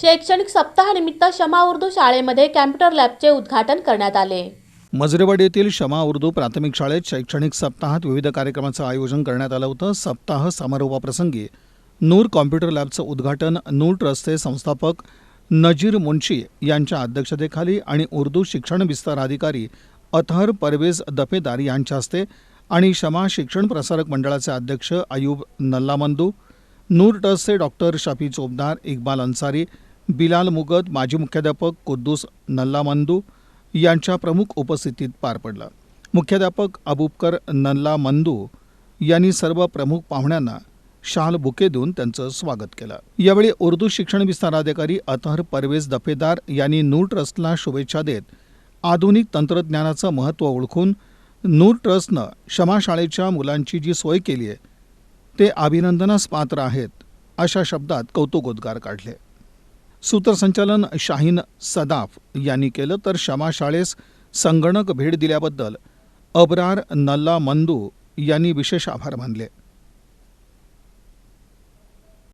शैक्षणिक सप्ताहानिमित्त शमा उर्दू शाळेमध्ये कॅम्प्युटर लॅबचे उद्घाटन करण्यात आले. मजरेवाडी येथील शमा उर्दू प्राथमिक शाळेत शैक्षणिक सप्ताहात विविध कार्यक्रमाचं आयोजन करण्यात आलं होतं. सप्ताह समारोपाप्रसंगी नूर कॉम्प्युटर लॅबचं उद्घाटन नूर ट्रस्टचे संस्थापक नजीर मुन्शी यांच्या अध्यक्षतेखाली आणि उर्दू शिक्षण विस्तार अधिकारी अथहर परवेज दफेदार यांच्या हस्ते आणि शमा शिक्षण प्रसारक मंडळाचे अध्यक्ष अयूब नल्लामंदू नूर ट्रस्टचे डॉक्टर शफी चोपदार इक्बाल अन्सारी बिलाल मुगत माजी मुख्याध्यापक कुद्दूस नल्लामंदू यांच्या प्रमुख उपस्थितीत पार पडला. मुख्याध्यापक अबुबकर नल्लामंदू यांनी सर्व प्रमुख पाहुण्यांना शाल बुके देऊन त्यांचं स्वागत केलं. यावेळी उर्दू शिक्षण विस्ताराधिकारी अतहर परवेज दफेदार यांनी नूर ट्रस्टला शुभेच्छा देत आधुनिक तंत्रज्ञानाचं महत्त्व ओळखून नूर ट्रस्टनं क्षमाशाळेच्या मुलांची जी सोय केली आहे ते अभिनंदनास पात्र आहेत अशा शब्दात कौतुकोद्गार काढले. सूत्रसंचालन शाहीन सदाफ यांनी केलं तर शमा शाळेस संगणक भेट दिल्याबद्दल अबरार नल्ला मंदू यांनी विशेष आभार मानले.